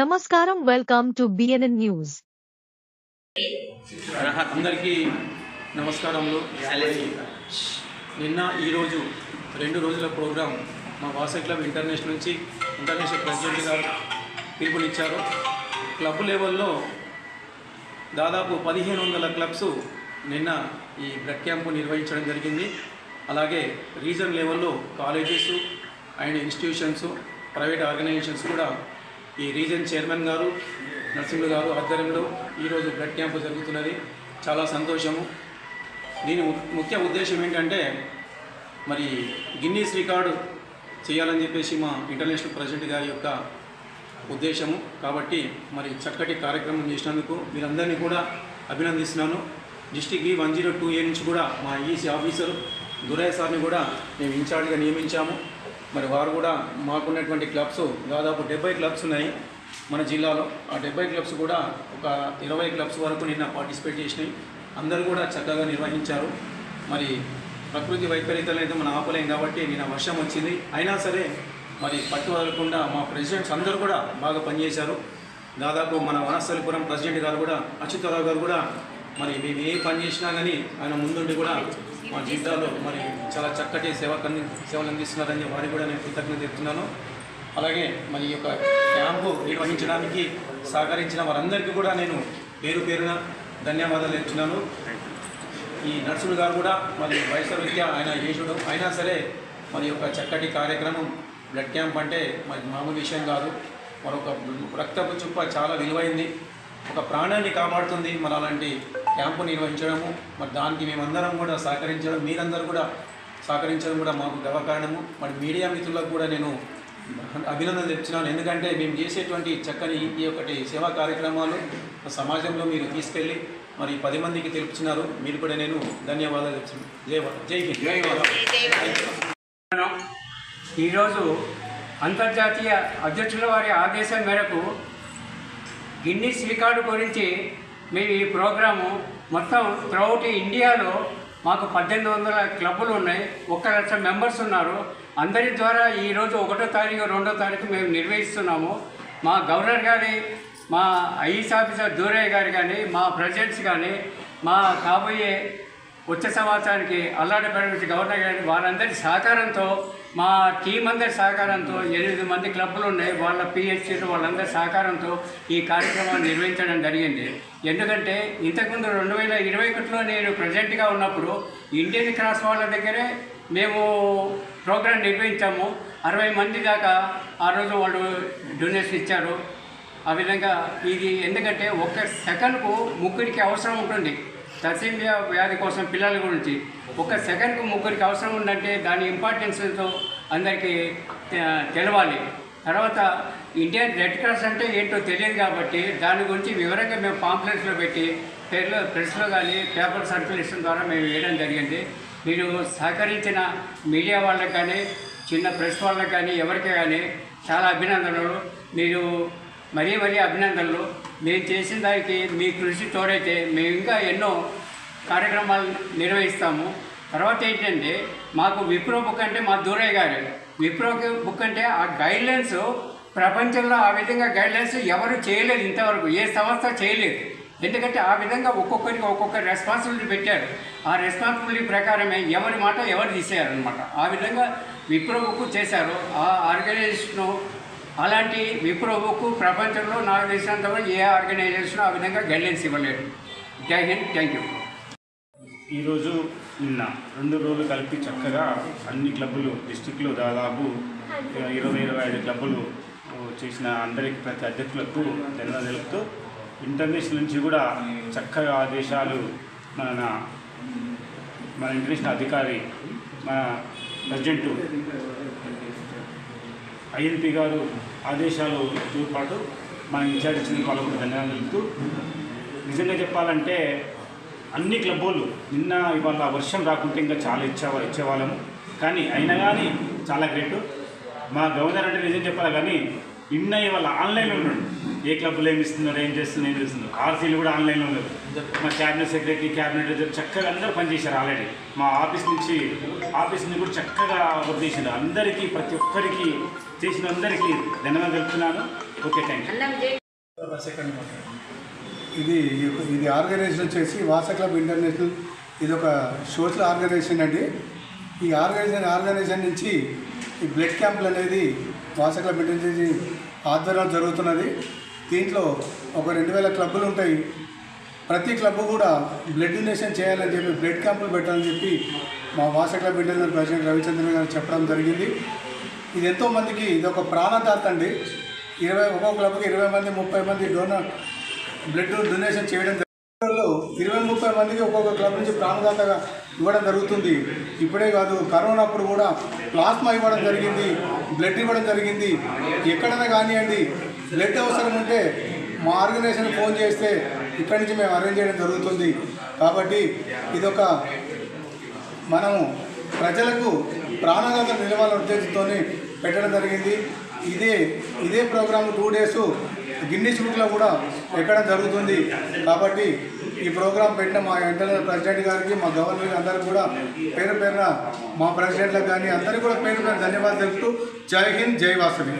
నమస్కారం welcome to BNN news అందరికీ నమస్కారములు. నిన్న ఈరోజు రెండు రోజుల ప్రోగ్రాం మా వాస క్లబ్ ఇంటర్నేషనల్ నుంచి ఇంటర్నేషనల్ ప్రెసిడెంట్ గారు పిలుపునిచ్చారు. క్లబ్ లెవెల్లో దాదాపు పదిహేను వందల క్లబ్స్ నిన్న ఈ బ్లడ్ క్యాంపు నిర్వహించడం జరిగింది. అలాగే రీజన్ లెవెల్లో colleges and institutions private organisations కూడా ఈ రీజన్ చైర్మన్ గారు నరసింహులు గారు ఆధ్వర్యంలో ఈరోజు బ్లడ్ క్యాంపు జరుగుతున్నది. చాలా సంతోషము. దీని ము- ముఖ్య ఉద్దేశం ఏంటంటే మరి గిన్నీస్ రికార్డు చేయాలని చెప్పేసి మా ఇంటర్నేషనల్ ప్రెసిడెంట్ గారి యొక్క ఉద్దేశము. కాబట్టి మరి చక్కటి కార్యక్రమం చేసినందుకు మీరందరినీ కూడా అభినందిస్తున్నాను. District V one zero two A నుంచి కూడా మా ఈసీ ఆఫీసర్ దురయ్య సార్ని కూడా మేము ఇన్ఛార్జ్గా నియమించాము. మరి వారు కూడా మాకున్నటువంటి క్లబ్స్ దాదాపు డెబ్బై క్లబ్స్ ఉన్నాయి మన జిల్లాలో. ఆ డెబ్బై క్లబ్స్ కూడా ఒక ఇరవై క్లబ్స్ వరకు నిన్న పార్టిసిపేట్ చేసినాయి. అందరూ కూడా చక్కగా నిర్వహించారు. మరి ప్రకృతి వైపరీత్యాలు అయితే మనం ఆపలేం కాబట్టి నిన్న వర్షం వచ్చింది. అయినా సరే మరి పట్టు వదలకుండా మా ప్రెసిడెంట్స్ అందరూ కూడా బాగా పనిచేశారు. దాదాపు మన వనస్థలిపురం ప్రెసిడెంట్ గారు కూడా అచ్యుతరావు గారు కూడా మరి మేము ఏ పని చేసినా కానీ ఆయన ముందుండి కూడా మా జీవితాల్లో మరి చాలా చక్కటి సేవ సేవలు అందిస్తున్నారని వారికి కూడా నేను కృతజ్ఞత చెప్తున్నాను. అలాగే మరి ఈ యొక్క క్యాంపు నిర్వహించడానికి సహకరించిన వారందరికీ కూడా నేను పేరు పేరున ధన్యవాదాలు చెప్తున్నాను ఈ నర్సులు గారు కూడా మరి వయసు రీత్యా ఆయన యేసుడు అయినా సరే మరి యొక్క చక్కటి కార్యక్రమం బ్లడ్ క్యాంప్ అంటే మరి మామూలు విషయం కాదు. మరొక రక్తపు చుప్ప చాలా విలువైంది. ఒక ప్రాణాన్ని కాపాడుతుంది. మరి అలాంటి క్యాంపు నిర్వహించడము మరి దానికి మేమందరం కూడా సహకరించడం మీరందరూ కూడా సహకరించడం కూడా మాకు గర్వకారణము మరి మీడియా మిత్రులకు కూడా నేను అభినందనలు చెప్తున్నాను ఎందుకంటే మేము చేసేటువంటి చక్కని ఈ ఒకటి సేవా కార్యక్రమాలు సమాజంలో మీరు తీసుకెళ్ళి మరి పది మందికి తెలుపుతున్నారు. మీరు కూడా నేను ధన్యవాదాలు చెప్తున్నాను జై హింద్. జై ఈరోజు అంతర్జాతీయ అధ్యక్షుల వారి ఆదేశం మేరకు గిన్నీస్ రికార్డు గురించి మేము ఈ ప్రోగ్రాము మొత్తం త్రౌట్ ఇండియాలో మాకు పద్దెనిమిది వందల క్లబ్బులు ఉన్నాయి. ఒక్క లక్ష మెంబర్స్ ఉన్నారు. అందరి ద్వారా ఈరోజు ఒకటో తారీఖు రెండో తారీఖు మేము నిర్వహిస్తున్నాము. మా గవర్నర్ గారి మా ఐఈఎస్ ఆఫీసర్ దూరయ్య గారు కానీ మా ప్రెసిడెంట్స్ కానీ మా కాబోయే వచ్చే సంవత్సరానికి అల్లాడపేట నుంచి గవర్నర్ గారి వారందరి సహకారంతో మా టీం అందరి సహకారంతో ఎనిమిది మంది క్లబ్లు ఉన్నాయి. వాళ్ళ పిహెచ్సీలు వాళ్ళందరి సహకారంతో ఈ కార్యక్రమాన్ని నిర్వహించడం జరిగింది. ఎందుకంటే ఇంతకుముందు రెండు వేల ఇరవై ఒకటిలో నేను ప్రజెంట్గా ఉన్నప్పుడు ఇండియన్ క్రాస్ వాళ్ళ దగ్గరే మేము ప్రోగ్రాం నిర్వహించాము. అరవై మంది దాకా ఆ రోజు వాళ్ళు డొనేషన్ ఇచ్చారు. ఆ విధంగా ఇది ఎందుకంటే ఒక సెకండ్కు ముగ్గురికి అవసరం ఉంటుంది. తసీమియా వ్యాధి కోసం పిల్లల గురించి? ఒక సెకండ్కు ముగ్గురికి అవసరం ఉందంటే దాని ఇంపార్టెన్స్తో అందరికీ తెలవాలి. తర్వాత ఇండియన్ రెడ్ క్రాస్ అంటే ఏంటో తెలియదు కాబట్టి దాని గురించి వివరంగా మేము పాంప్లెట్స్లో పెట్టి పేర్లో ప్రెస్లో కానీ పేపర్ సర్క్యులేషన్ ద్వారా మేము వేయడం జరిగింది. మీరు సహకరించిన మీడియా వాళ్ళకి కానీ చిన్న ప్రెస్ వాళ్ళకి కానీ ఎవరికి కానీ చాలా అభినందనలు. మీరు మరీ మరీ అభినందనలు. మేము చేసిన దానికి మీ కృషి తోడైతే మేము ఇంకా ఎన్నో కార్యక్రమాలు నిర్వహిస్తాము. తర్వాత ఏంటంటే మాకు విప్రో బుక్ అంటే మా దూరయ్య గారు. విప్రో బుక్ అంటే ఆ గైడ్లైన్స్ ప్రపంచంలో ఆ విధంగా గైడ్లైన్స్ ఎవరు చేయలేదు ఇంతవరకు ఏ సంస్థ చేయలేదు. ఎందుకంటే ఆ విధంగా ఒక్కొక్కరికి ఒక్కొక్క రెస్పాన్సిబిలిటీ పెట్టారు. ఆ రెస్పాన్సిబిలిటీ ప్రకారమే ఎవరి మాట ఎవరు తీసేయారనమాట ఆ విధంగా విప్రో బుక్ చేశారు. ఆ ఆర్గనైజేషను అలాంటి విప్రోబోకు ప్రపంచంలో నాకు తెలిసినంత ఏ ఆర్గనైజేషన్ ఆ విధంగా గైడ్లైన్స్ ఇవ్వలేదు. జై హింద్ థ్యాంక్ యూ. ఈరోజు నిన్న రెండు రోజులు కలిపి చక్కగా అన్ని క్లబ్బులు డిస్టిక్లో దాదాపు ఇరవై ఇరవై ఐదు క్లబ్బులు చేసిన అందరికి ప్రతి అధ్యక్షులకు ధన్యవాదాలు. తెలుపుతూ ఇంటర్నేషనల్ నుంచి కూడా చక్కగా ఆదేశాలు మన మన ఇంటర్నేషనల్ అధికారి మన ప్రెసిడెంట్ ఐఎన్పి గారు ఆదేశాలు తోడ్పాటు పాటు మన ఇన్ఛార్జ్ ఇచ్చిన వాళ్ళకు ధన్యవాదాలు తెలుపుతూ నిజంగా చెప్పాలంటే అన్ని క్లబ్బులు నిన్న ఇవాళ వర్షం రాకుంటే ఇంకా చాలా ఇచ్చే ఇచ్చేవాళ్ళము. కానీ అయినా కానీ చాలా గ్రేట్. మా గవర్నర్ అంటే నిజం చెప్పాలి కానీ నిన్న ఇవాళ ఆన్లైన్లో ఉన్నాడు. ఏ క్లబ్లో ఏమి ఇస్తున్నారు ఏం చేస్తున్నారు ఏం చేస్తున్నారు ఆర్సీలు కూడా ఆన్లైన్లో ఉన్నారు మా క్యాబినెట్ సెక్రటరీ క్యాబినెట్ చక్కగా అందరూ పనిచేశారు ఆల్రెడీ. మా ఆఫీస్ నుంచి ఆఫీస్ నుంచి కూడా చక్కగా వర్క్ చేసిండు అందరికీ ప్రతి ఒక్కరికి చేసిన అందరికీ ధన్యవాదాలు తెలుపుతున్నాను. ఓకే థ్యాంక్ యూ సెకండ్ మాట్లాడండి ఇది ఇది ఆర్గనైజేషన్ వచ్చేసి వాస క్లబ్ ఇంటర్నేషనల్ ఇది ఒక సోషల్ ఆర్గనైజేషన్ అండి. ఈ ఆర్గనైజేషన్ ఆర్గనైజేషన్ నుంచి ఈ బ్లడ్ క్యాంపులు అనేది వాస క్లబ్ ఆధ్వర్యంలో జరుగుతున్నది. దీంట్లో ఒక రెండు వేల క్లబ్బులు ఉంటాయి. ప్రతి క్లబ్ కూడా బ్లడ్ డొనేషన్ చేయాలని చెప్పి బ్లడ్ క్యాంపులు పెట్టాలని చెప్పి మా వాస క్లబ్ ఇంటర్నేషనల్ ప్రెసిడెంట్ రవిచంద్రన్ గారు చెప్పడం జరిగింది. ఇది ఎంతో మందికి ఇది ఒక ప్రాణదాత అండి. ఇరవై ఒక్కొక్క క్లబ్కి ఇరవై మంది ముప్పై మంది డోనర్ బ్లడ్ డొనేషన్ చేయడం ఇరవై ముప్పై మందికి ఒక్కొక్క క్లబ్ నుంచి ప్రాణదాతగా ఇవ్వడం జరుగుతుంది. ఇప్పుడే కాదు కరోనా అప్పుడు కూడా ప్లాస్మా ఇవ్వడం జరిగింది బ్లడ్ ఇవ్వడం జరిగింది. ఎక్కడైనా కానివ్వండి బ్లడ్ అవసరం ఉంటే మా ఆర్గనైజేషన్ ఫోన్ చేస్తే ఇక్కడి నుంచి మేము అరేంజ్ చేయడం జరుగుతుంది. కాబట్టి ఇదొక మనము ప్రజలకు ప్రాణదాత నిలవాలనే ఉద్దేశంతో పెట్టడం జరిగింది. ఇదే ఇదే ప్రోగ్రామ్ టూ డేస్ గిన్నీస్ బుక్లో కూడా ఎక్కడం జరుగుతుంది. కాబట్టి ఈ ప్రోగ్రాం పెట్టిన మా ఇంటర్నల్ ప్రెసిడెంట్ గారికి మా గవర్నర్ అందరికి కూడా పేరు పేరున మా ప్రెసిడెంట్లకు కానీ అందరికీ కూడా పేరు పేరు ధన్యవాదాలు తెలుపుతూ జై హింద్ జై వాసవి